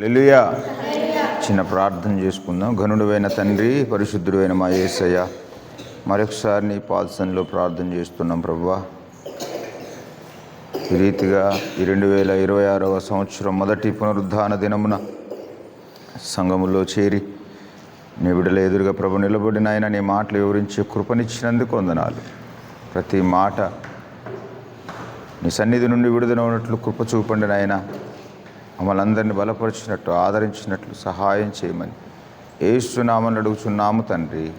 లెలుయా చిన్న ప్రార్థన చేసుకుందాం. ఘనుడువైన తండ్రి పరిశుద్ధుడైన మా యేసయ్య మరొకసారి నీ పాదసంలో ప్రార్థన చేస్తున్నాం ప్రభా ఈ రీతిగా ఈ రెండు వేల ఇరవై ఆరవ సంవత్సరం మొదటి పునరుద్ధాన దినమున సంఘములో చేరి నీ బిడ్డల ఎదురుగా ప్రభు నిలబడిన ఆయన నీ మాటలు వివరించి కృపనిచ్చినందుకు వందనాలు. ప్రతి మాట నీ సన్నిధి నుండి విడుదల ఉన్నట్లు కృప చూపండి నాయన. మమ్మల్ని అందరినీ బలపరిచినట్టు ఆదరించినట్లు సహాయం చేయమని ఏసునామని అడుగుచున్నాము తండ్రి.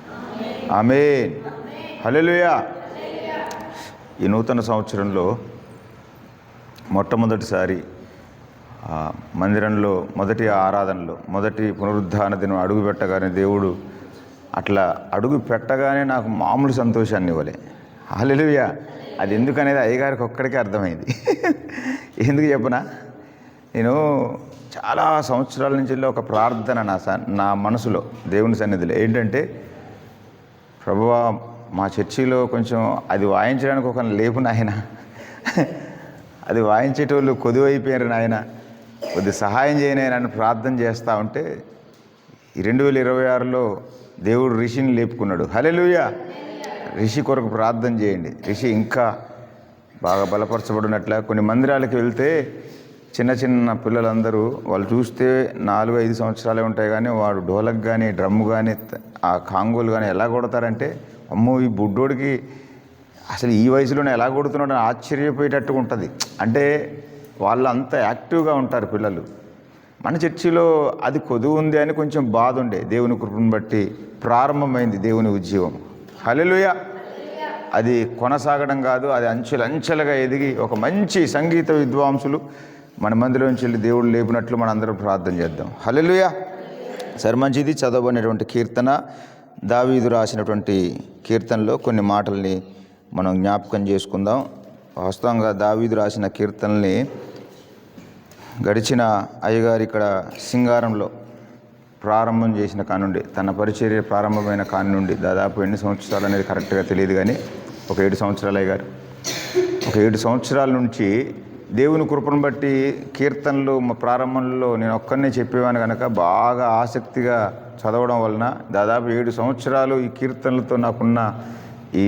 ఆమేన్. హలెలుయా ఈ నూతన సంవత్సరంలో మొట్టమొదటిసారి మందిరంలో మొదటి ఆరాధనలో మొదటి పునరుద్ధాన దినం అడుగు పెట్టగానే దేవుడు అట్లా అడుగు పెట్టగానే నాకు మామూలు సంతోషాన్ని ఇవ్వలే. హలెలుయా అది ఎందుకనేది అయ్యగారికి ఒక్కడికే అర్థమైంది. ఎందుకు చెప్పనా? నేను చాలా సంవత్సరాల నుంచి ఒక ప్రార్థన నా స నా మనసులో దేవుని సన్నిధిలో. ఏంటంటే ప్రభువా మా చర్చిలో కొంచెం అది వాయించడానికి ఒక లేపు నాయన. అది వాయించేటోళ్ళు కొదువైపోయారు నాయన. కొద్ది సహాయం చేయనని నన్ను ప్రార్థన చేస్తూ ఉంటే రెండు వేల ఇరవై ఆరులో దేవుడు రిషిని లేపుకున్నాడు. హలెలుయ రిషి కొరకు ప్రార్థన చేయండి. రిషి ఇంకా బాగా బలపరచబడినట్ల కొన్ని మందిరాలకు వెళ్తే చిన్న చిన్న పిల్లలందరూ వాళ్ళు చూస్తే నాలుగు ఐదు సంవత్సరాలే ఉంటాయి కానీ వాడు డోలక్ కానీ డ్రమ్ము కానీ ఆ కాంగోలు కానీ ఎలా కొడతారంటే అమ్మో ఈ బుడ్డోడికి అసలు ఈ వయసులోనే ఎలా కొడుతున్నాడు అని ఉంటుంది. అంటే వాళ్ళు అంత యాక్టివ్గా ఉంటారు పిల్లలు. మన చర్చిలో అది కొదువు ఉంది అని కొంచెం బాధ ఉండే. దేవుని కృపను బట్టి ప్రారంభమైంది దేవుని ఉద్యోగం హలెలుయ అది కొనసాగడం కాదు అది అంచెలంచెలుగా ఎదిగి ఒక మంచి సంగీత విద్వాంసులు మన మందిలోంచి వెళ్ళి దేవుడు లేపినట్లు మనందరం ప్రార్థన చేద్దాం. హలెలుయ సరే మంచిది చదవబడినటువంటి కీర్తన దావీదు రాసినటువంటి కీర్తనలో కొన్ని మాటల్ని మనం జ్ఞాపకం చేసుకుందాం. వాస్తవంగా దావీదు రాసిన కీర్తనల్ని గడిచిన అయ్యగారు ఇక్కడ సింగారంలో ప్రారంభం చేసిన కానుండి తన పరిచర్య ప్రారంభమైన కానుండి దాదాపు ఎన్ని సంవత్సరాలు అనేది కరెక్ట్గా తెలియదు కానీ ఒక ఏడు సంవత్సరాలు అయ్యగారు. ఒక ఏడు సంవత్సరాల నుంచి దేవుని కృపను బట్టి కీర్తనలు మా ప్రారంభంలో నేను ఒక్కనే చెప్పేవాను కనుక బాగా ఆసక్తిగా చదవడం వలన దాదాపు ఏడు సంవత్సరాలు ఈ కీర్తనలతో నాకున్న ఈ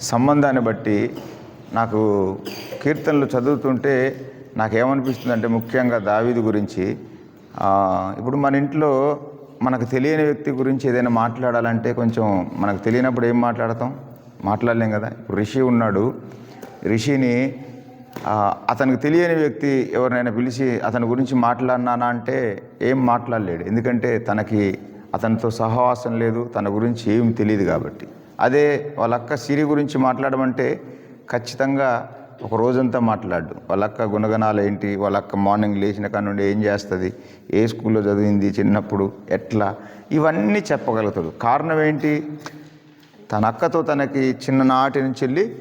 సంబంధాన్ని బట్టి నాకు కీర్తనలు చదువుతుంటే నాకేమనిపిస్తుంది అంటే ముఖ్యంగా దావీది గురించి ఇప్పుడు మన ఇంట్లో మనకు తెలియని వ్యక్తి గురించి ఏదైనా మాట్లాడాలంటే కొంచెం మనకు తెలియనప్పుడు ఏం మాట్లాడతాం? మాట్లాడలేం కదా? ఇప్పుడు రిషి ఉన్నాడు. రిషిని అతనికి తెలియని వ్యక్తి ఎవరినైనా పిలిచి అతని గురించి మాట్లాడినానా అంటే ఏం మాట్లాడలేడు. ఎందుకంటే తనకి అతనితో సహవాసం లేదు తన గురించి ఏం తెలియదు కాబట్టి. అదే వాళ్ళ అక్క సిరి గురించి మాట్లాడమంటే ఖచ్చితంగా ఒక రోజంతా మాట్లాడు. వాళ్ళ అక్క గుణగణాలు ఏంటి? వాళ్ళ అక్క మార్నింగ్ లేచిన కానుండి ఏం చేస్తుంది? ఏ స్కూల్లో చదివింది చిన్నప్పుడు? ఎట్లా? ఇవన్నీ చెప్పగలుగుతాడు. కారణం ఏంటి? తన అక్కతో తనకి చిన్ననాటి నుంచి వెళ్ళి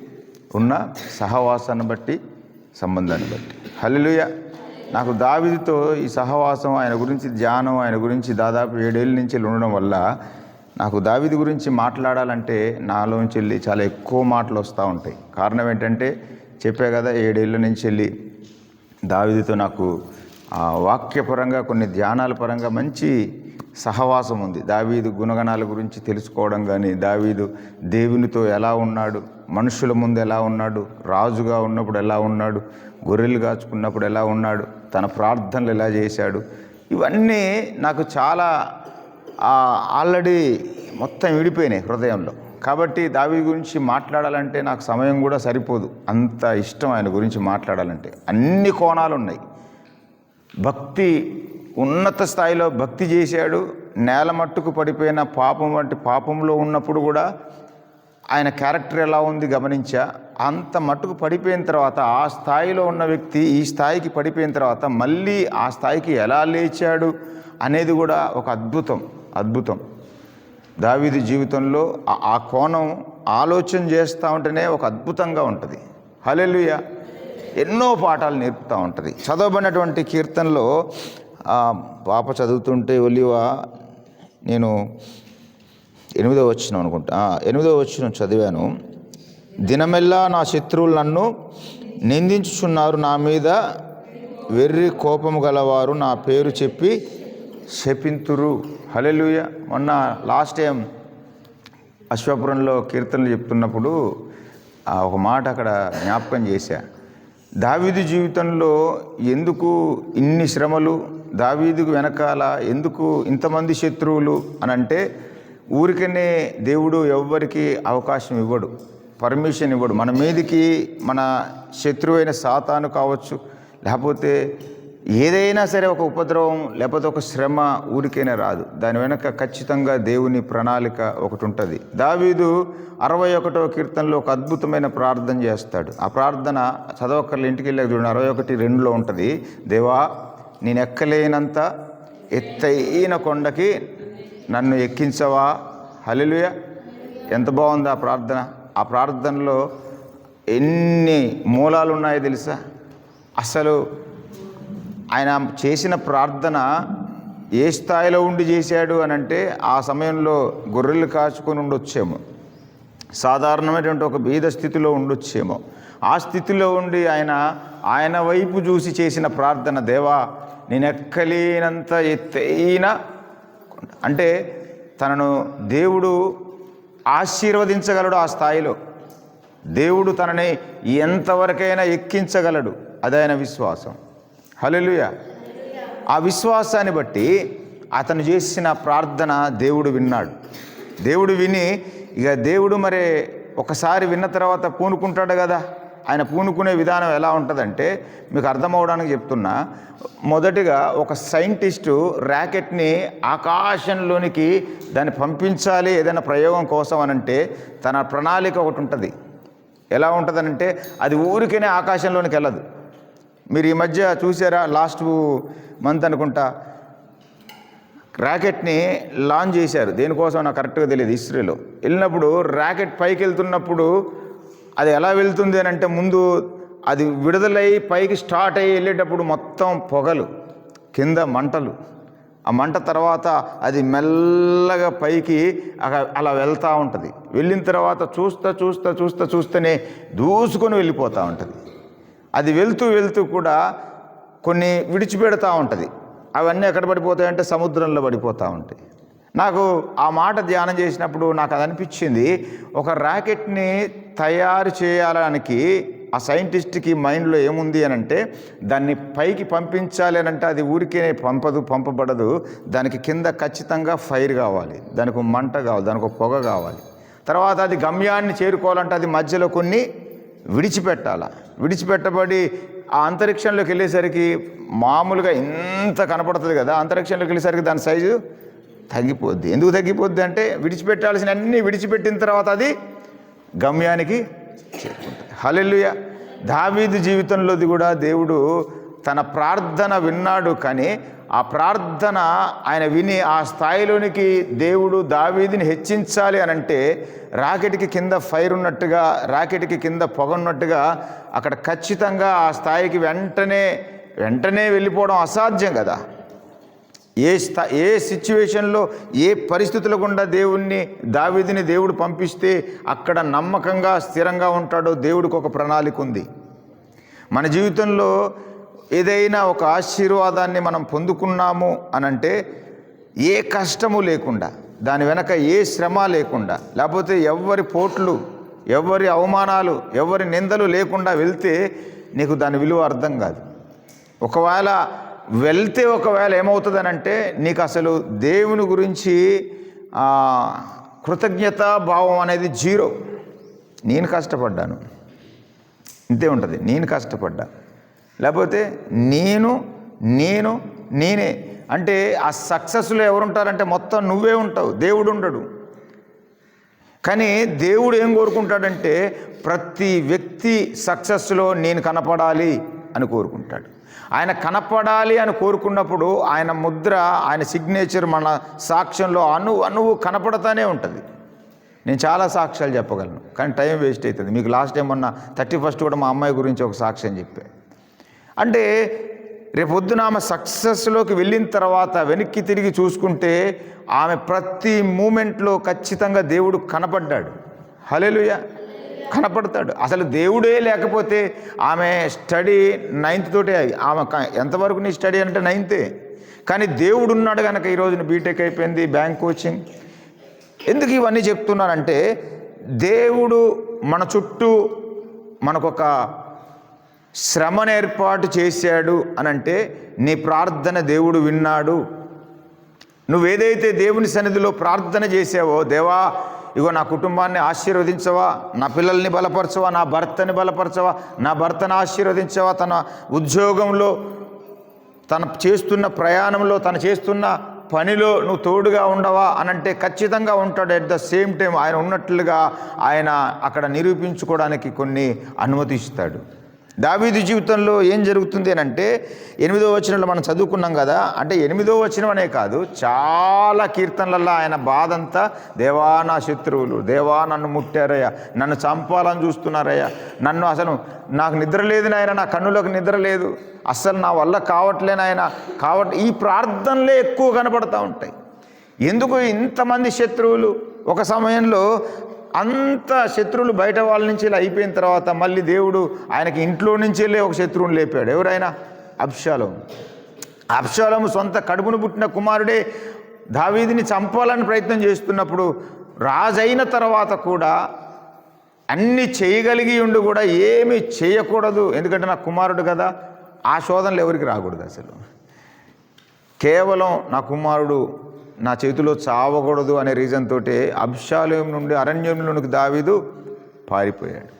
ఉన్న సహవాసాన్ని బట్టి సంబంధాన్ని బట్టి. హల్లెలూయ. నాకు దావిదితో ఈ సహవాసం ఆయన గురించి ధ్యానం ఆయన గురించి దాదాపు ఏడేళ్ళ నుంచి ఉండడం వల్ల నాకు దావిది గురించి మాట్లాడాలంటే నాలోంచి వెళ్ళి చాలా ఎక్కువ మాటలు వస్తూ ఉంటాయి. కారణం ఏంటంటే చెప్పే కదా ఏడేళ్ళ నుంచి వెళ్ళి దావిదితో నాకు ఆ వాక్యపరంగా కొన్ని ధ్యానాల పరంగా మంచి సహవాసం ఉంది. దావీదు గుణగణాల గురించి తెలుసుకోవడం కానీ దావీదు దేవునితో ఎలా ఉన్నాడు మనుషుల ముందు ఎలా ఉన్నాడు రాజుగా ఉన్నప్పుడు ఎలా ఉన్నాడు గొర్రెలు కాచుకున్నప్పుడు ఎలా ఉన్నాడు తన ప్రార్థనలు ఎలా చేశాడు ఇవన్నీ నాకు చాలా ఆల్రెడీ మొత్తం విడిపోయినాయి హృదయంలో. కాబట్టి దావీ గురించి మాట్లాడాలంటే నాకు సమయం కూడా సరిపోదు. అంత ఇష్టం ఆయన గురించి మాట్లాడాలంటే. అన్ని కోణాలు ఉన్నాయి భక్తి ఉన్నత స్థాయిలో భక్తి చేశాడు నేల మట్టుకు పడిపోయిన పాపం వంటి పాపంలో ఉన్నప్పుడు కూడా ఆయన క్యారెక్టర్ ఎలా ఉంది గమనించా? అంత మట్టుకు పడిపోయిన తర్వాత ఆ స్థాయిలో ఉన్న వ్యక్తి ఈ స్థాయికి పడిపోయిన తర్వాత మళ్ళీ ఆ స్థాయికి ఎలా లేచాడు అనేది కూడా ఒక అద్భుతం అద్భుతం. దావీది జీవితంలో ఆ- కోణం ఆలోచన చేస్తూ ఉంటేనే ఒక అద్భుతంగా ఉంటుంది. హలెలుయ ఎన్నో పాఠాలు నేర్పుతూ ఉంటుంది. చదవబడినటువంటి కీర్తనలో ఆ పాప చదువుతుంటే ఒలివ నేను ఎనిమిదో వచ్చిన అనుకుంటా. ఎనిమిదో వచ్చిన చదివాను. దినమెల్లా నా శత్రువులు నన్ను నిందించుచున్నారు. నా మీద వెర్రి కోపము గలవారు నా పేరు చెప్పి శపింతురు. హలెలుయ మొన్న లాస్ట్ టైం అశ్వపురంలో కీర్తనలు చెప్తున్నప్పుడు ఆ ఒక మాట అక్కడ జ్ఞాపకం చేశా. దావిది జీవితంలో ఎందుకు ఇన్ని శ్రమలు దావీదుకు వెనకాల ఎందుకు ఇంతమంది శత్రువులు అని అంటే ఊరికనే దేవుడు ఎవ్వరికి అవకాశం ఇవ్వడు పర్మిషన్ ఇవ్వడు. మన మీదికి మన శత్రువైన సాతాను కావచ్చు లేకపోతే ఏదైనా సరే ఒక ఉపద్రవం లేకపోతే ఒక శ్రమ ఊరికైనా రాదు. దాని వెనక ఖచ్చితంగా దేవుని ప్రణాళిక ఒకటి ఉంటుంది. దావీదు అరవై ఒకటో కీర్తనలో ఒక అద్భుతమైన ప్రార్థన చేస్తాడు. ఆ ప్రార్థన చదవక్కర్లు ఇంటికి వెళ్ళాక చూడండి అరవై ఒకటి రెండులో ఉంటుంది. దేవా నేను ఎక్కలేనంత ఎత్తైన కొండకి నన్ను ఎక్కించవా? హల్లెలూయ. ఎంత బాగుంది ఆ ప్రార్థన. ఆ ప్రార్థనలో ఎన్ని మూలాలు ఉన్నాయో తెలుసా? అసలు ఆయన చేసిన ప్రార్థన ఏ స్థాయిలో ఉండి చేశాడు అని అంటే ఆ సమయంలో గొర్రెలు కాచుకొని ఉండొచ్చేమో. సాధారణమైనటువంటి ఒక బీద స్థితిలో ఉండొచ్చేమో. ఆ స్థితిలో ఉండి ఆయన ఆయన వైపు చూసి చేసిన ప్రార్థన దేవా నేను ఎక్కలేనంత ఎత్తైన అంటే తనను దేవుడు ఆశీర్వదించగలడు ఆ స్థాయిలో. దేవుడు తనని ఎంతవరకైనా ఎక్కించగలడు. అదైన విశ్వాసం. హల్లెలూయ. ఆ విశ్వాసాన్ని బట్టి అతను చేసిన ప్రార్థన దేవుడు విన్నాడు. దేవుడు విని ఇక దేవుడు మరి ఒకసారి విన్న తర్వాత పూనుకుంటాడు కదా. ఆయన పూనుకునే విధానం ఎలా ఉంటుందంటే మీకు అర్థమవడానికి చెప్తున్నా మొదటిగా ఒక సైంటిస్టు ర్యాకెట్ని ఆకాశంలోనికి దాన్ని పంపించాలి ఏదైనా ప్రయోగం కోసం అనంటే తన ప్రణాళిక ఒకటి ఉంటుంది. ఎలా ఉంటుందనంటే అది ఊరికేనే ఆకాశంలోనికి వెళ్ళదు. మీరు ఈ మధ్య చూసారా లాస్ట్ మంత్ అనుకుంటా ర్యాకెట్ని లాంచ్ చేశారు. దేనికోసం నాకు కరెక్ట్గా తెలియదు ఇస్రోలో. వెళ్ళినప్పుడు ర్యాకెట్ పైకి వెళ్తున్నప్పుడు అది ఎలా వెళ్తుంది అని అంటే ముందు అది విడుదలై పైకి స్టార్ట్ అయ్యి వెళ్ళేటప్పుడు మొత్తం పొగలు కింద మంటలు. ఆ మంట తర్వాత అది మెల్లగా పైకి అలా వెళ్తూ ఉంటుంది. వెళ్ళిన తర్వాత చూస్తా చూస్తా చూస్తా చూస్తేనే దూసుకొని వెళ్ళిపోతూ ఉంటుంది. అది వెళ్తూ వెళ్తూ కూడా కొన్ని విడిచిపెడతా ఉంటుంది. అవన్నీ ఎక్కడ పడిపోతాయంటే సముద్రంలో పడిపోతూ ఉంటాయి. నాకు ఆ మాట ధ్యానం చేసినప్పుడు నాకు అది అనిపించింది ఒక ర్యాకెట్ని తయారు చేయడానికి ఆ సైంటిస్ట్కి మైండ్లో ఏముంది అని అంటే దాన్ని పైకి పంపించాలి అని అంటే అది ఊరికే పంపదు పంపబడదు. దానికి కింద ఖచ్చితంగా ఫైర్ కావాలి. దానికి ఒక మంట కావాలి దానికి ఒక పొగ కావాలి. తర్వాత అది గమ్యాన్ని చేరుకోవాలంటే అది మధ్యలో కొన్ని విడిచిపెట్టాల. విడిచిపెట్టబడి ఆ అంతరిక్షంలోకి వెళ్ళేసరికి మామూలుగా ఇంత కనపడుతుంది కదా అంతరిక్షంలోకి వెళ్ళేసరికి దాని సైజు తగ్గిపోద్ది. ఎందుకు తగ్గిపోద్ది అంటే విడిచిపెట్టాల్సిన అన్ని విడిచిపెట్టిన తర్వాత అది గమ్యానికి చేరుకుంటుంది హలెల్లుయ. దావీదు జీవితంలోది కూడా దేవుడు తన ప్రార్థన విన్నాడు కానీ ఆ ప్రార్థన ఆయన విని ఆ స్థాయిలోనికి దేవుడు దావీదిని హెచ్చించాలి అని అంటే రాకెట్కి కింద ఫైర్ ఉన్నట్టుగా రాకెట్కి కింద పొగ ఉన్నట్టుగా అక్కడ ఖచ్చితంగా ఆ స్థాయికి వెంటనే వెంటనే వెళ్ళిపోవడం అసాధ్యం కదా. ఏ స్థా ఏ సిచ్యువేషన్లో ఏ పరిస్థితుల గుండా దేవుణ్ణి దావిదిని దేవుడు పంపిస్తే అక్కడ నమ్మకంగా స్థిరంగా ఉంటాడో దేవుడికి ఒక ప్రణాళిక ఉంది. మన జీవితంలో ఏదైనా ఒక ఆశీర్వాదాన్ని మనం పొందుకున్నాము అనంటే ఏ కష్టము లేకుండా దాని వెనక ఏ శ్రమ లేకుండా లేకపోతే ఎవరి పోట్లు ఎవరి అవమానాలు ఎవరి నిందలు లేకుండా వెళ్తే నీకు దాని విలువ అర్థం కాదు. ఒకవేళ వెళ్తే ఒకవేళ ఏమవుతుందనంటే నీకు అసలు దేవుని గురించి కృతజ్ఞత భావం అనేది జీరో. నేను కష్టపడ్డాను. ఇంతే ఉంటుంది. నేను కష్టపడ్డా. లేకపోతే నేను నేను నేనే. అంటే ఆ సక్సెస్లో ఎవరుంటారంటే మొత్తం నువ్వే ఉంటావు. దేవుడు ఉండడు. కానీ దేవుడు ఏం కోరుకుంటాడంటే ప్రతి వ్యక్తి సక్సెస్లో నేను కనపడాలి అని కోరుకుంటాడు. ఆయన కనపడాలి అని కోరుకున్నప్పుడు ఆయన ముద్ర ఆయన సిగ్నేచర్ మన సాక్ష్యంలో అణు అణువు కనపడతానే ఉంటుంది. నేను చాలా సాక్ష్యాలు చెప్పగలను కానీ టైం వేస్ట్ అవుతుంది మీకు లాస్ట్ టైం మొన్న థర్టీ ఫస్ట్ కూడా మా అమ్మాయి గురించి ఒక సాక్ష్యం చెప్పా. అంటే రేపొద్దున ఆమె సక్సెస్లోకి వెళ్ళిన తర్వాత వెనక్కి తిరిగి చూసుకుంటే ఆమె ప్రతి మూమెంట్లో ఖచ్చితంగా దేవుడు కనపడ్డాడు. హలేలుయ కనపడతాడు. అసలు దేవుడే లేకపోతే ఆమె స్టడీ నైన్త్ తోటే ఆమె ఎంతవరకు నీ స్టడీ అంటే నైన్తే? కానీ దేవుడు ఉన్నాడు కనుక ఈరోజున బీటెక్ అయిపోయింది బ్యాంక్ కోచింగ్. ఎందుకు ఇవన్నీ చెప్తున్నానంటే దేవుడు మన చుట్టూ మనకొక శ్రమను ఏర్పాటు చేశాడు అని అంటే నీ ప్రార్థన దేవుడు విన్నాడు. నువ్వేదైతే దేవుని సన్నిధిలో ప్రార్థన చేసావో దేవా ఇగో నా కుటుంబాన్ని ఆశీర్వదించవా నా పిల్లల్ని బలపరచవా నా భర్తని బలపరచవా నా భర్తను ఆశీర్వదించవా తన ఉద్యోగంలో తన చేస్తున్న ప్రయాణంలో తను చేస్తున్న పనిలో నువ్వు తోడుగా ఉండవా అని అంటే ఖచ్చితంగా ఉంటాడు. ఎట్ ద సేమ్ టైం ఆయన ఉన్నట్లుగా ఆయన అక్కడ నిరూపించుకోవడానికి కొన్ని అనుమతిస్తాడు. దావీదు జీవితంలో ఏం జరుగుతుంది అని అంటే ఎనిమిదో వచనంలో మనం చదువుకున్నాం కదా అంటే ఎనిమిదో వచనం అనే కాదు చాలా కీర్తనలలో ఆయన బాధ అంతా దేవా నా శత్రువులు దేవా నన్ను ముట్టారయ్యా నన్ను చంపాలని చూస్తున్నారయ్యా నన్ను అసలు నాకు నిద్ర లేదు నాయన నా కన్నులకు నిద్ర లేదు అస్సలు నా వల్ల కావట్లేనాయన కావట్ ఈ ప్రార్థనలే ఎక్కువ కనపడతా ఉంటాయి. ఎందుకు ఇంతమంది శత్రువులు? ఒక సమయంలో అంత శత్రువులు బయట వాళ్ళ నుంచి ఇలా అయిపోయిన తర్వాత మళ్ళీ దేవుడు ఆయనకి ఇంట్లో నుంచి వెళ్ళి ఒక శత్రువుని లేపాడు. ఎవరైనా? అబ్షాలం అప్షాలం సొంత కడుపును పుట్టిన కుమారుడే దావీదిని చంపాలని ప్రయత్నం చేస్తున్నప్పుడు రాజైన తర్వాత కూడా అన్ని చేయగలిగి ఉండి కూడా ఏమీ చేయకూడదు. ఎందుకంటే నా కుమారుడు కదా. ఆ శోధనలు ఎవరికి రాకూడదు అసలు? కేవలం నా కుమారుడు నా చేతిలో చావకూడదు అనే రీజన్ తోటి అబ్షాలయం నుండి అరణ్యంలోనికి దావీదు పారిపోయాడు.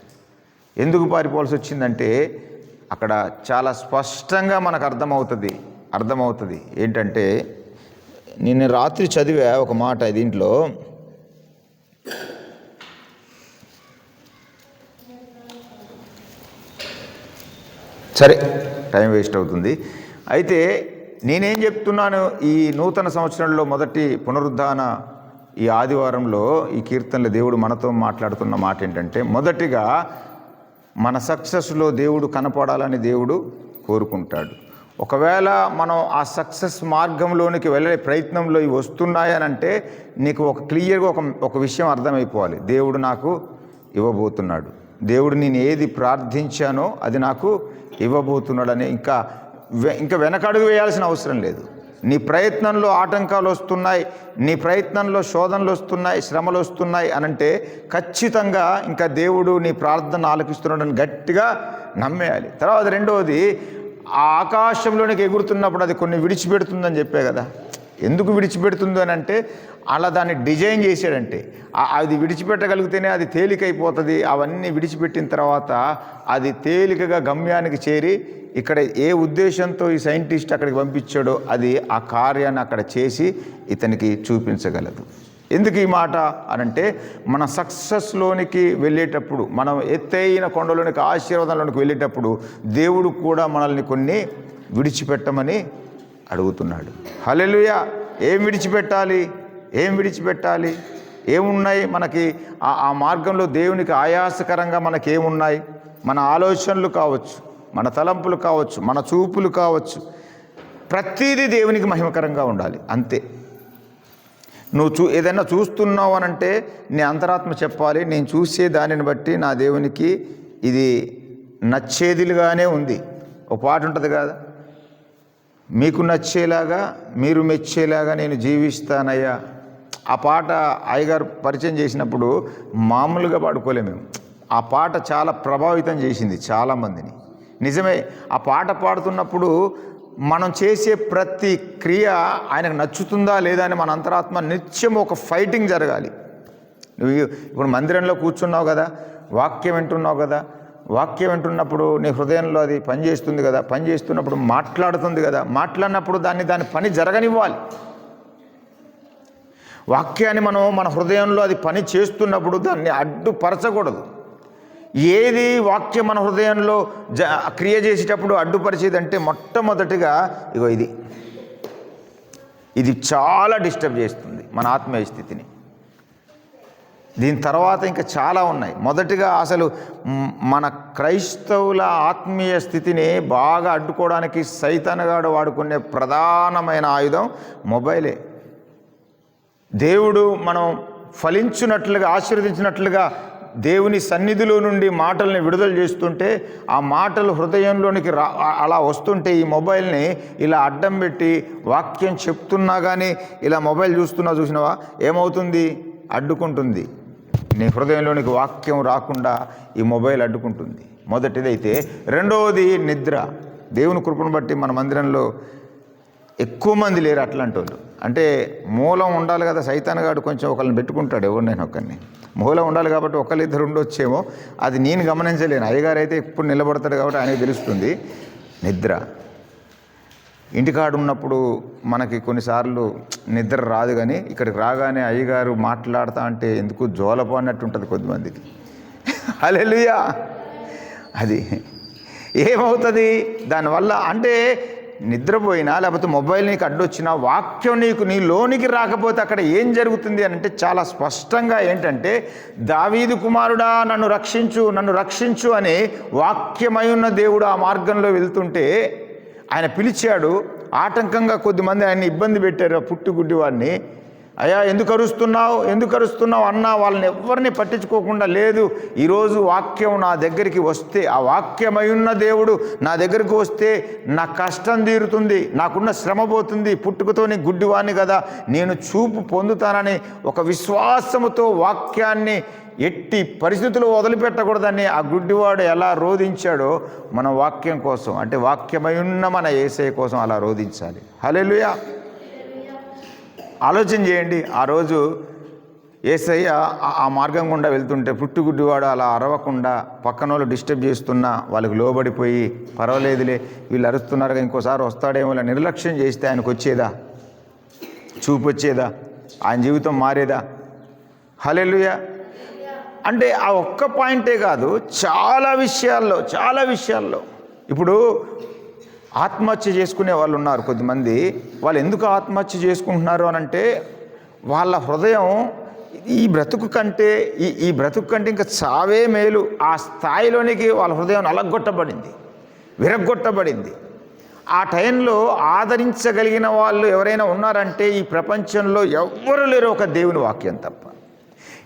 ఎందుకు పారిపోవాల్సి వచ్చిందంటే అక్కడ చాలా స్పష్టంగా మనకు అర్థమవుతుంది అర్థమవుతుంది. ఏంటంటే నిన్న రాత్రి చదివా ఒక మాట దీంట్లో. సరే టైం వేస్ట్ అవుతుంది. అయితే నేనేం చెప్తున్నాను? ఈ నూతన సంవత్సరంలో మొదటి పునరుద్ధాన ఈ ఆదివారంలో ఈ కీర్తనలు దేవుడు మనతో మాట్లాడుతున్న మాట ఏంటంటే మొదటిగా మన సక్సెస్లో దేవుడు కనపడాలని దేవుడు కోరుకుంటాడు. ఒకవేళ మనం ఆ సక్సెస్ మార్గంలోనికి వెళ్ళే ప్రయత్నంలో ఇవి వస్తున్నాయనంటే నీకు ఒక క్లియర్గా ఒక ఒక విషయం అర్థమైపోవాలి. దేవుడు నాకు ఇవ్వబోతున్నాడు. దేవుడు నేను ఏది ప్రార్థించానో అది నాకు ఇవ్వబోతున్నాడని ఇంకా ఇంకా వెనకడుగు వేయాల్సిన అవసరం లేదు. నీ ప్రయత్నంలో ఆటంకాలు వస్తున్నాయి నీ ప్రయత్నంలో శోధనలు వస్తున్నాయి శ్రమలు వస్తున్నాయి అనంటే ఖచ్చితంగా ఇంకా దేవుడు నీ ప్రార్థన ఆలకిస్తున్నాడని గట్టిగా నమ్మేయాలి. తర్వాత రెండవది ఆ ఆకాశంలోనికి ఎగురుతున్నప్పుడు అది కొన్ని విడిచిపెడుతుందని చెప్పే కదా. ఎందుకు విడిచిపెడుతుందో అని అంటే అలా దాన్ని డిజైన్ చేశాడంటే. అది విడిచిపెట్టగలిగితేనే అది తేలికైపోతుంది. అవన్నీ విడిచిపెట్టిన తర్వాత అది తేలికగా గమ్యానికి చేరి ఇక్కడ ఏ ఉద్దేశంతో ఈ సైంటిస్ట్ అక్కడికి పంపించాడో అది ఆ కార్యాన్ని అక్కడ చేసి ఇతనికి చూపించగలదు. ఎందుకు ఈ మాట అనంటే మన సక్సెస్లోనికి వెళ్ళేటప్పుడు మనం ఎత్తైన కొండలోనికి ఆశీర్వాదంలోనికి వెళ్ళేటప్పుడు దేవుడు కూడా మనల్ని కొన్ని విడిచిపెట్టమని అడుగుతున్నాడు. హల్లెలూయా! ఏం విడిచిపెట్టాలి? ఏం విడిచిపెట్టాలి? ఏమున్నాయి మనకి? ఆ ఆ మార్గంలో దేవునికి ఆయాసకరంగా మనకి ఏమున్నాయి మన ఆలోచనలు కావచ్చు మన తలంపులు కావచ్చు మన చూపులు కావచ్చు. ప్రతిదీ దేవునికి మహిమకరంగా ఉండాలి. అంతే. నువ్వు చూ ఏదైనా చూస్తున్నావు అనంటే నీ అంతరాత్మ చెప్పాలి. నేను చూసే దానిని బట్టి నా దేవునికి ఇది నచ్చేదిలుగానే ఉంది. ఒక పాట ఉంటుంది కదా? మీకు నచ్చేలాగా మీరు మెచ్చేలాగా నేను జీవిస్తానయ్యా. ఆ పాట అయ్యగారు పరిచయం చేసినప్పుడు మామూలుగా పాడుకోలే మేము. ఆ పాట చాలా ప్రభావితం చేసింది చాలామందిని నిజమే ఆ పాట పాడుతున్నప్పుడు మనం చేసే ప్రతి క్రియ ఆయనకు నచ్చుతుందా లేదా అని మన అంతరాత్మ నిత్యం ఒక ఫైటింగ్ జరగాలి. నువ్వు ఇప్పుడు మందిరంలో కూర్చున్నావు కదా వాక్యం వింటున్నావు కదా వాక్యం వింటున్నప్పుడు నీ హృదయంలో అది పనిచేస్తుంది కదా పని చేస్తున్నప్పుడు మాట్లాడుతుంది కదా మాట్లాడినప్పుడు దాన్ని దాని పని జరగనివ్వాలి. వాక్యాన్ని మనం మన హృదయంలో అది పని చేస్తున్నప్పుడు దాన్ని అడ్డుపరచకూడదు. ఏది వాక్యం మన హృదయంలో జ క్రియ చేసేటప్పుడు అడ్డుపరిచేది అంటే మొట్టమొదటిగా ఇగో ఇది. ఇది చాలా డిస్టర్బ్ చేస్తుంది మన ఆత్మీయ స్థితిని. దీని తర్వాత ఇంకా చాలా ఉన్నాయి. మొదటిగా అసలు మన క్రైస్తవుల ఆత్మీయ స్థితిని బాగా అడ్డుకోవడానికి సైతనగాడు వాడుకునే ప్రధానమైన ఆయుధం మొబైలే. దేవుడు మనం ఫలించున్నట్లుగా ఆశీర్వదించినట్లుగా దేవుని సన్నిధిలో నుండి మాటల్ని విడుదల చేస్తుంటే ఆ మాటలు హృదయంలోనికి రా అలా వస్తుంటే ఈ మొబైల్ని ఇలా అడ్డం పెట్టి వాక్యం చెప్తున్నా కానీ ఇలా మొబైల్ చూస్తున్నా చూసినవా? ఏమవుతుంది? అడ్డుకుంటుంది. నీ హృదయంలోనికి వాక్యం రాకుండా ఈ మొబైల్ అడ్డుకుంటుంది. మొదటిదైతే రెండవది నిద్ర. దేవుని కృపను బట్టి మన మందిరంలో ఎక్కువ మంది లేరు అట్లాంటి వాళ్ళు అంటే మూలం ఉండాలి కదా సైతానగాడు కొంచెం ఒకరిని పెట్టుకుంటాడు ఎవరినైనా ఒకరిని. మూలం ఉండాలి కాబట్టి ఒకరిద్దరు ఉండొచ్చేమో. అది నేను గమనించలేను. అయ్యగారు అయితే ఎప్పుడు నిలబడతాడు కాబట్టి ఆయనకు తెలుస్తుంది. నిద్ర. ఇంటికాడు ఉన్నప్పుడు మనకి కొన్నిసార్లు నిద్ర రాదు కానీ ఇక్కడికి రాగానే అయ్యగారు మాట్లాడతా అంటే ఎందుకు జోలపు అన్నట్టు ఉంటుంది కొద్దిమందికి అలెలుయా అది ఏమవుతుంది? దానివల్ల అంటే నిద్రపోయినా లేకపోతే మొబైల్ నీకు అడ్డొచ్చినా వాక్యం నీకు నీ లోనికి రాకపోతే అక్కడ ఏం జరుగుతుంది అని అంటే చాలా స్పష్టంగా ఏంటంటే దావీదు కుమారుడా నన్ను రక్షించు నన్ను రక్షించు అని వాక్యమై ఉన్న దేవుడు ఆ మార్గంలో వెళ్తుంటే ఆయన పిలిచాడు ఆటంకంగా కొద్దిమంది ఆయన ఇబ్బంది పెట్టారు ఆ పుట్టుగుడ్డి వాడిని. అయ్యా ఎందుకు అరుస్తున్నావు? ఎందుకు అరుస్తున్నావు? అన్నా వాళ్ళని ఎవరిని పట్టించుకోకుండా లేదు ఈరోజు వాక్యం నా దగ్గరికి వస్తే ఆ వాక్యమై ఉన్న దేవుడు నా దగ్గరికి వస్తే నా కష్టం తీరుతుంది నాకున్న శ్రమ పోతుంది పుట్టుకతోని గుడ్డివాణ్ణి కదా నేను చూపు పొందుతానని ఒక విశ్వాసముతో వాక్యాన్ని ఎట్టి పరిస్థితులు వదిలిపెట్టకూడదని ఆ గుడ్డివాడు ఎలా రోధించాడో మన వాక్యం కోసం అంటే వాక్యమై ఉన్న మన ఏసే కోసం అలా రోధించాలి. హలెలుయా ఆలోచన చేయండి ఆ రోజు ఏసయ్య ఆ- ఆ మార్గం గుండా వెళ్తుంటే పుట్టుగుడ్డివాడు అలా అరవకుండా పక్కన వాళ్ళు డిస్టర్బ్ చేస్తున్నా వాళ్ళకి లోబడిపోయి పర్వాలేదులే వీళ్ళు అరుస్తున్నారుగా ఇంకోసారి వస్తాడేమో ఇలా నిర్లక్ష్యం చేస్తే ఆయనకు వచ్చేదా? చూపు వచ్చేదా ఆయన జీవితం మారేదా? హలెలుయా అంటే ఆ ఒక్క పాయింటే కాదు చాలా విషయాల్లో చాలా విషయాల్లో. ఇప్పుడు ఆత్మహత్య చేసుకునే వాళ్ళు ఉన్నారు కొద్దిమంది. వాళ్ళు ఎందుకు ఆత్మహత్య చేసుకుంటున్నారు అని అంటే వాళ్ళ హృదయం ఈ బ్రతుకు కంటే ఈ ఈ బ్రతుకు కంటే ఇంకా చావే మేలు. ఆ స్థాయిలోనికి వాళ్ళ హృదయం అలగొట్టబడింది విరగ్గొట్టబడింది. ఆ టైంలో ఆదరించగలిగిన వాళ్ళు ఎవరైనా ఉన్నారంటే ఈ ప్రపంచంలో ఎవ్వరు లేరు ఒక దేవుని వాక్యం తప్ప.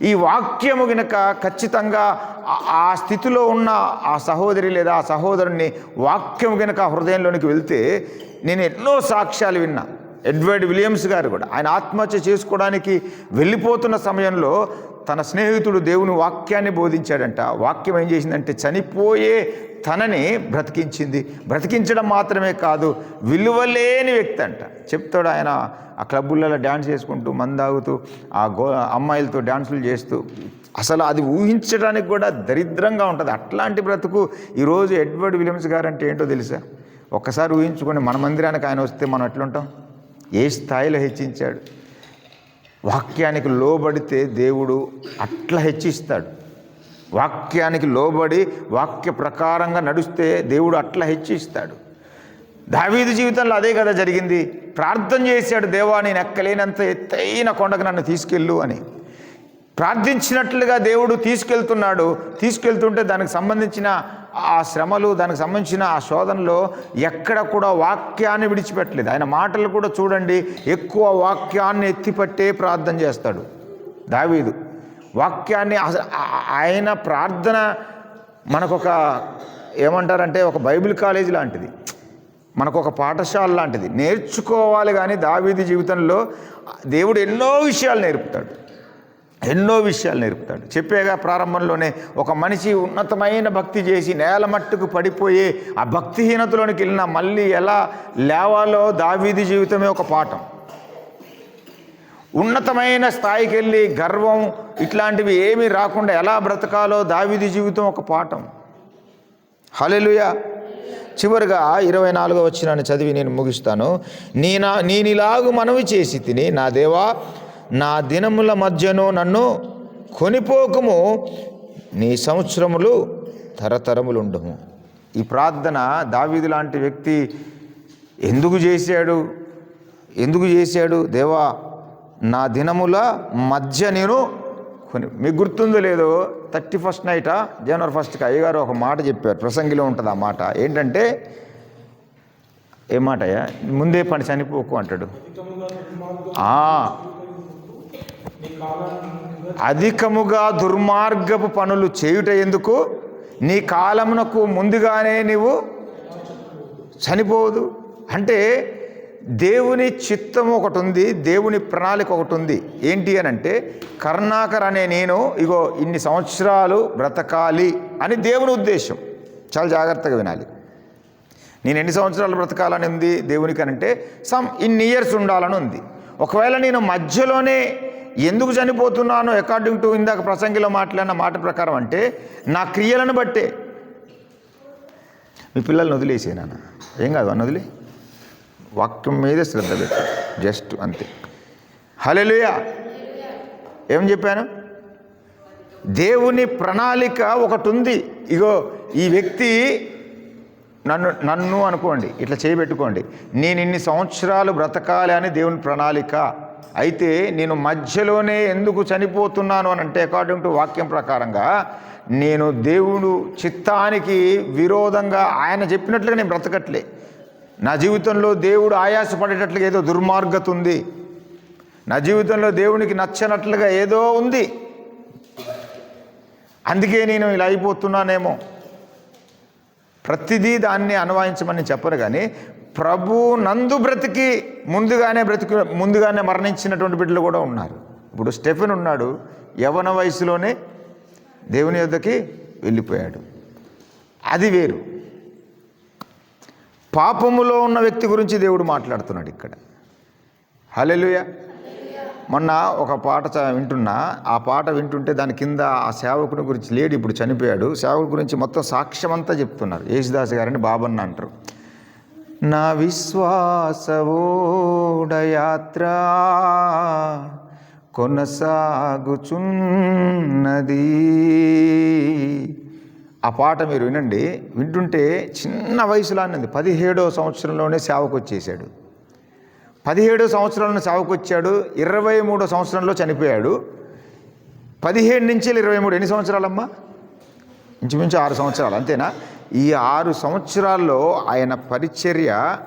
ఈ వాక్యము గనక ఖచ్చితంగా ఆ- స్థితిలో ఉన్న ఆ సహోదరి లేదా ఆ సహోదరుని వాక్యం గనక హృదయంలోనికి వెళ్తే నేను ఎన్నో సాక్ష్యాలు విన్నా. ఎడ్వర్డ్ విలియమ్స్ గారు కూడా. ఆయన ఆత్మహత్య చేసుకోవడానికి వెళ్ళిపోతున్న సమయంలో తన స్నేహితుడు దేవుని వాక్యాన్ని బోధించాడంట. వాక్యం ఏం చేసిందంటే చనిపోయే తనని బ్రతికించింది. బ్రతికించడం మాత్రమే కాదు విలువలేని వ్యక్తి అంట. చెప్తాడు ఆయన ఆ క్లబ్బులలో డ్యాన్స్ చేసుకుంటూ మందాగుతూ ఆ గో అమ్మాయిలతో డ్యాన్సులు చేస్తూ. అసలు అది ఊహించడానికి కూడా దరిద్రంగా ఉంటుంది. అట్లాంటి బ్రతుకు ఈరోజు ఎడ్వర్డ్ విలియమ్స్ గారు అంటే ఏంటో తెలుసా? ఒక్కసారి ఊహించుకొని మన మందిరానికి ఆయన వస్తే మనం ఎట్లుంటాం? ఏ స్థాయిలో హెచ్చించాడు? వాక్యానికి లోబడితే దేవుడు అట్లా హెచ్చిస్తాడు. వాక్యానికి లోబడి వాక్య ప్రకారంగా నడిస్తే దేవుడు అట్లా హెచ్చిస్తాడు. దావీదు జీవితంలో అదే కదా జరిగింది. ప్రార్థన చేశాడు దేవా నేను ఎక్కలేనంత ఎత్తైన కొండకు నన్ను తీసుకెళ్ళు అని. ప్రార్థించినట్లుగా దేవుడు తీసుకెళ్తున్నాడు. తీసుకెళ్తుంటే దానికి సంబంధించిన ఆ శ్రమలు దానికి సంబంధించిన ఆ శోధనలో ఎక్కడ కూడా వాక్యాన్ని విడిచిపెట్టలేదు. ఆయన మాటలు కూడా చూడండి ఎక్కువ వాక్యాన్ని ఎత్తిపట్టే ప్రార్థన చేస్తాడు దావీదు. వాక్యాన్ని ఆయన ప్రార్థన మనకొక ఏమంటారంటే ఒక బైబిల్ కాలేజ్ లాంటిది. మనకు ఒక పాఠశాల లాంటిది. నేర్చుకోవాలి కానీ దావీది జీవితంలో దేవుడు ఎన్నో విషయాలు నేర్పుతాడు. ఎన్నో విషయాలు నేర్పుతాడు. చెప్పేగా ప్రారంభంలోనే ఒక మనిషి ఉన్నతమైన భక్తి చేసి నేల మట్టుకు పడిపోయే ఆ భక్తిహీనతలోనికి వెళ్ళిన మళ్ళీ ఎలా లేవాలో దావీది జీవితమే ఒక పాఠం. ఉన్నతమైన స్థాయికి వెళ్ళి గర్వం ఇట్లాంటివి ఏమీ రాకుండా ఎలా బ్రతకాలో దావిది జీవితం ఒక పాఠం. హలెలుయా చివరిగా ఇరవై నాలుగో వచ్చినాన్ని చదివి నేను ముగిస్తాను. నేనా నేనిలాగు మనవి చేసి తిని నా దేవా నా దినముల మధ్యను నన్ను కొనిపోకము. నీ సంవత్సరములు తరతరములుండము. ఈ ప్రార్థన దావీదు లాంటి వ్యక్తి ఎందుకు చేశాడు? ఎందుకు చేశాడు? దేవా నా దినముల మధ్య నేను కొని మీకు గుర్తుందో లేదో థర్టీ ఫస్ట్ నైటా జనవరి ఫస్ట్కి అయ్యగారు ఒక మాట చెప్పారు ప్రసంగిలో ఉంటుంది ఆ మాట. ఏంటంటే ఏ మాటయ్యా ముందే పని చనిపోకు అంటాడు. అధికముగా దుర్మార్గపు పనులు చేయుట ఎందుకు? నీ కాలమునకు ముందుగానే నీవు చనిపోదు. అంటే దేవుని చిత్తం ఒకటి ఉంది దేవుని ప్రణాళిక ఒకటి ఉంది. ఏంటి అని అంటే కర్ణాకర్ అనే నేను ఇగో ఇన్ని సంవత్సరాలు బ్రతకాలి అని దేవుని ఉద్దేశం. చాలా జాగ్రత్తగా వినాలి. నేను ఎన్ని సంవత్సరాలు బ్రతకాలని ఉంది దేవునికి అంటే సమ్ ఇన్ని ఇయర్స్ ఉండాలని ఉంది. ఒకవేళ నేను మధ్యలోనే ఎందుకు చనిపోతున్నానో అకార్డింగ్ టు ఇందాక ప్రసంగిలో మాట్లాడిన మాట ప్రకారం అంటే నా క్రియలను బట్టే. మీ పిల్లల్ని వదిలేసేనా ఏం కాదు అని వదిలే వాక్యం మీదే శ్రద్ధ పెట్టు. జస్ట్ అంతే. హలెలుయా ఏం చెప్పాను? దేవుని ప్రణాళిక ఒకటి ఉంది. ఇగో ఈ వ్యక్తి నన్ను నన్ను అనుకోండి ఇట్లా చేయబెట్టుకోండి నేను ఇన్ని సంవత్సరాలు బ్రతకాలి అని దేవుని ప్రణాళిక. అయితే నేను మధ్యలోనే ఎందుకు చనిపోతున్నాను అని అంటే అకార్డింగ్ టు వాక్యం ప్రకారంగా నేను దేవుడు చిత్తానికి విరోధంగా ఆయన చెప్పినట్లుగా నేను బ్రతకట్లే. నా జీవితంలో దేవుడు ఆయాసపడేటట్లుగా ఏదో దుర్మార్గత ఉంది నా జీవితంలో దేవునికి నచ్చనట్లుగా ఏదో ఉంది. అందుకే నేను ఇలా అయిపోతున్నానేమో. ప్రతిదీ దాన్ని అనువాయించమని చెప్పరు కానీ ప్రభు నందు బ్రతికి ముందుగానే బ్రతికి ముందుగానే మరణించినటువంటి బిడ్డలు కూడా ఉన్నారు. ఇప్పుడు స్టెఫెన్ ఉన్నాడు యవన వయసులోనే దేవుని యొద్దకి వెళ్ళిపోయాడు. అది వేరు. పాపములో ఉన్న వ్యక్తి గురించి దేవుడు మాట్లాడుతున్నాడు ఇక్కడ. హలెలుయ మొన్న ఒక పాట చ- వింటున్నా. ఆ పాట వింటుంటే దాని కింద ఆ సేవకుని గురించి లేడు ఇప్పుడు చనిపోయాడు. సేవకుడి గురించి మొత్తం సాక్ష్యం అంతా చెప్తున్నారు. యేసుదాస్ గారని బాబన్న అంటారు. నా విశ్వాసవోడయాత్ర కొనసాగుచున్నది. ఆ పాట మీరు వినండి. వింటుంటే చిన్న వయసులో అన్నది పదిహేడో సంవత్సరంలోనే సేవకు వచ్చేసాడు పదిహేడో సంవత్సరంలో సేవకు వచ్చాడు ఇరవై మూడో సంవత్సరంలో చనిపోయాడు. పదిహేడు నుంచి ఇరవై మూడు ఎన్ని సంవత్సరాలమ్మా? ఇంచుమించు ఆరు సంవత్సరాలు అంతేనా? ఈ ఆరు సంవత్సరాల్లో ఆయన పరిచర్య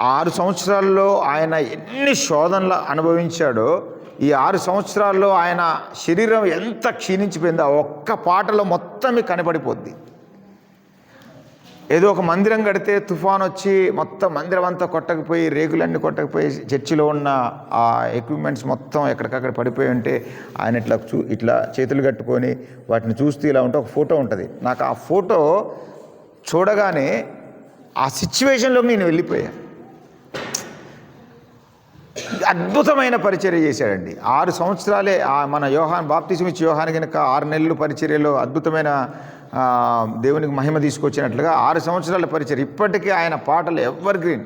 ఆరు సంవత్సరాల్లో ఆయన ఎన్ని శోధనలు అనుభవించాడో ఈ ఆరు సంవత్సరాల్లో ఆయన శరీరం ఎంత క్షీణించిపోయిందో ఒక్క పాటలో మొత్తం కనబడిపోద్ది ఏదో ఒక మందిరం కడితే తుఫాన్ వచ్చి మొత్తం మందిరం అంతా కొట్టకపోయి రేకులన్నీ కొట్టకపోయి చర్చిలో ఉన్న ఆ ఎక్విప్మెంట్స్ మొత్తం ఎక్కడికక్కడ పడిపోయి ఉంటే ఆయన ఇట్లా చూ ఇట్లా చేతులు కట్టుకొని వాటిని చూస్తూ ఇలా ఉంటే ఒక ఫోటో ఉంటుంది. నాకు ఆ ఫోటో చూడగానే ఆ సిచ్యువేషన్లోకి నేను వెళ్ళిపోయాను అద్భుతమైన పరిచర్య చేశాడండి. ఆరు సంవత్సరాలే మన యోహాన్ బాప్తిజం ఇచ్చి యోహాన్ కనుక ఆరు నెలలు పరిచర్యలో అద్భుతమైన దేవునికి మహిమ తీసుకొచ్చినట్లుగా ఆరు సంవత్సరాల పరిచయం ఇప్పటికీ ఆయన పాటలు ఎవర్ గ్రీన్.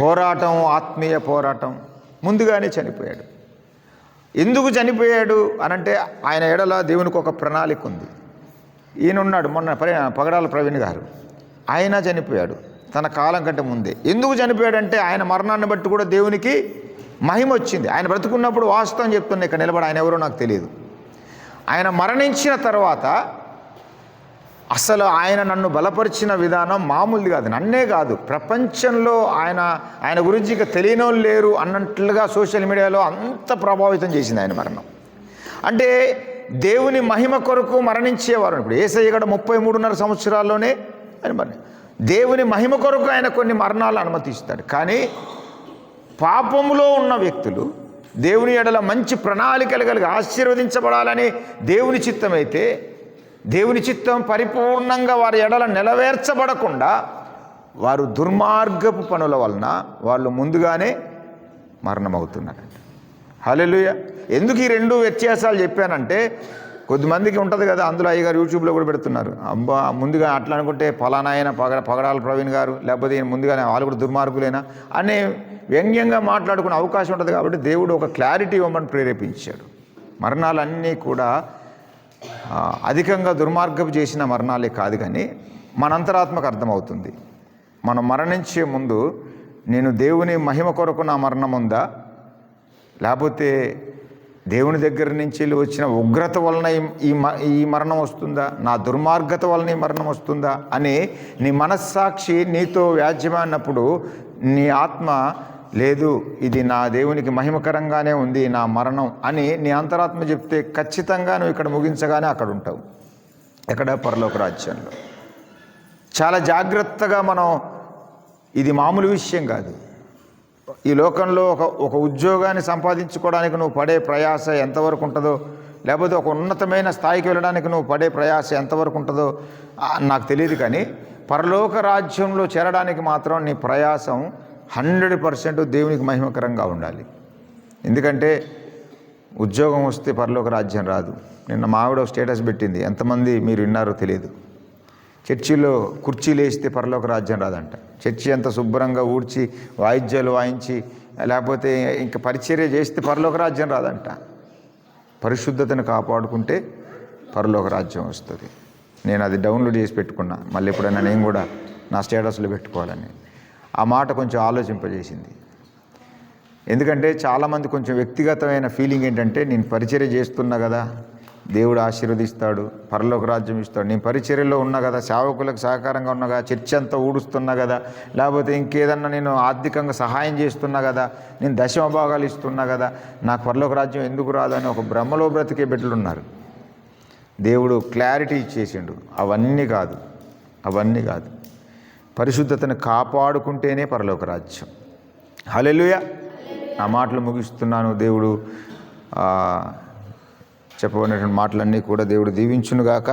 పోరాటం ఆత్మీయ పోరాటం. ముందుగానే చనిపోయాడు. ఎందుకు చనిపోయాడు అనంటే ఆయన ఎడల దేవునికి ఒక ప్రణాళిక ఉంది. ఈయన ఉన్నాడు మొన్న పగడాల ప్రవీణ్ గారు. ఆయన చనిపోయాడు. తన కాలం కంటే ముందే. ఎందుకు చనిపోయాడంటే ఆయన మరణాన్ని బట్టి కూడా దేవునికి మహిమ వచ్చింది. ఆయన బ్రతుకున్నప్పుడు వాస్తవం చెప్తున్నా ఇక్కడ నిలబడి ఆయన ఎవరో నాకు తెలియదు. ఆయన మరణించిన తర్వాత అసలు ఆయన నన్ను బలపరిచిన విధానం మామూలుది కాదు నన్నే కాదు. ప్రపంచంలో ఆయన ఆయన గురించి ఇక తెలియనోళ్ళు లేరు అన్నట్లుగా సోషల్ మీడియాలో అంత ప్రభావితం చేసింది ఆయన మరణం. అంటే దేవుని మహిమ కొరకు మరణించేవారు. ఇప్పుడు ఏసయ్య గడ ముప్పై మూడున్నర సంవత్సరాల్లోనే ఆయన మరణం దేవుని మహిమ కొరకు ఆయన కొన్ని మరణాలు అనుమతిస్తాడు. కానీ పాపములో ఉన్న వ్యక్తులు దేవుని ఎడల మంచి ప్రణాళికలు కలిగి ఆశీర్వదించబడాలని దేవుని చిత్తమైతే దేవుని చిత్తం పరిపూర్ణంగా వారి ఎడల నెరవేర్చబడకుండా వారు దుర్మార్గపు పనుల వలన వాళ్ళు ముందుగానే మరణమవుతున్నారంట. హలెలుయ ఎందుకు ఈ రెండు వ్యత్యాసాలు చెప్పానంటే కొద్దిమందికి ఉంటుంది కదా అందులో అయ్యగారు యూట్యూబ్లో కూడా పెడుతున్నారు. అబ్బా ముందుగా అట్లా అనుకుంటే ఫలానా ఆయన పగ పగడాల ప్రవీణ్ గారు లేకపోతే ముందుగానే వాళ్ళు కూడా దుర్మార్గులేనా? అనే వ్యంగ్యంగా మాట్లాడుకునే అవకాశం ఉంటుంది కాబట్టి దేవుడు ఒక క్లారిటీ ఇవ్వమని ప్రేరేపించాడు. మరణాలన్నీ కూడా అధికంగా దుర్మార్గం చేసిన మరణాలే కాదు కానీ మన అంతరాత్మకు అర్థమవుతుంది. మనం మరణించే ముందు నేను దేవుని మహిమ కొరకు నా మరణం ఉందా? లేకపోతే దేవుని దగ్గర నుంచి వచ్చిన ఉగ్రత వలన ఈ- ఈ మ- ఈ మరణం వస్తుందా? నా దుర్మార్గత వలన ఈ మరణం వస్తుందా? అని నీ మనస్సాక్షి నీతో వ్యాజ్యమైనప్పుడు నీ ఆత్మ లేదు ఇది నా దేవునికి మహిమకరంగానే ఉంది నా మరణం అని నీ అంతరాత్మ చెప్తే ఖచ్చితంగా నువ్వు ఇక్కడ ముగించగానే అక్కడ ఉంటావు. ఎక్కడ? పరలోక రాజ్యంలో. చాలా జాగ్రత్తగా మనం ఇది మామూలు విషయం కాదు. ఈ లోకంలో ఒక ఒక ఉద్యోగాన్ని సంపాదించుకోవడానికి నువ్వు పడే ప్రయాస ఎంతవరకు ఉంటుందో లేకపోతే ఒక ఉన్నతమైన స్థాయికి వెళ్ళడానికి నువ్వు పడే ప్రయాస ఎంతవరకు ఉంటుందో నాకు తెలియదు కానీ పరలోక రాజ్యంలో చేరడానికి మాత్రం నీ ప్రయాసం హండ్రెడ్ పర్సెంట్ దేవునికి మహిమకరంగా ఉండాలి. ఎందుకంటే ఉద్యోగం వస్తే పరలోక రాజ్యం రాదు. నిన్న మావిడ స్టేటస్ పెట్టింది. ఎంతమంది మీరు విన్నారో తెలియదు. చర్చిలో కుర్చీలు వేస్తే పరలోక రాజ్యం రాదంట. చర్చి అంత శుభ్రంగా ఊడ్చి వాయిద్యాలు వాయించి లేకపోతే ఇంకా పరిచర్య చేస్తే పరలోక రాజ్యం రాదంట. పరిశుద్ధతను కాపాడుకుంటే పరలోక రాజ్యం వస్తుంది. నేను అది డౌన్లోడ్ చేసి పెట్టుకున్నా. మళ్ళీ ఎప్పుడైనా నేను కూడా నా స్టేటస్లో పెట్టుకోవాలని. ఆ మాట కొంచెం ఆలోచింపజేసింది. ఎందుకంటే చాలామంది కొంచెం వ్యక్తిగతమైన ఫీలింగ్ ఏంటంటే నేను పరిచర్య చేస్తున్నా కదా దేవుడు ఆశీర్వదిస్తాడు పరలోక రాజ్యం ఇస్తాడు. నేను పరిచర్యలో ఉన్నా కదా సేవకులకు సహకారంగా ఉన్నా కదా చర్చ అంతా ఊడుస్తున్నా కదా లేకపోతే ఇంకేదన్నా నేను ఆర్థికంగా సహాయం చేస్తున్నా కదా నేను దశమ భాగాలు ఇస్తున్నా కదా నాకు పరలోక రాజ్యం ఎందుకు రాదని ఒక బ్రహ్మలో బ్రతికే బిడ్డలు ఉన్నారు. దేవుడు క్లారిటీ ఇచ్చేసిండు. అవన్నీ కాదు అవన్నీ కాదు. పరిశుద్ధతను కాపాడుకుంటేనే పరలోక రాజ్యం. హలెలుయ నా మాటలు ముగిస్తున్నాను. దేవుడు చెప్పబడినటువంటి మాటలన్నీ కూడా దేవుడు దీవించునుగాక.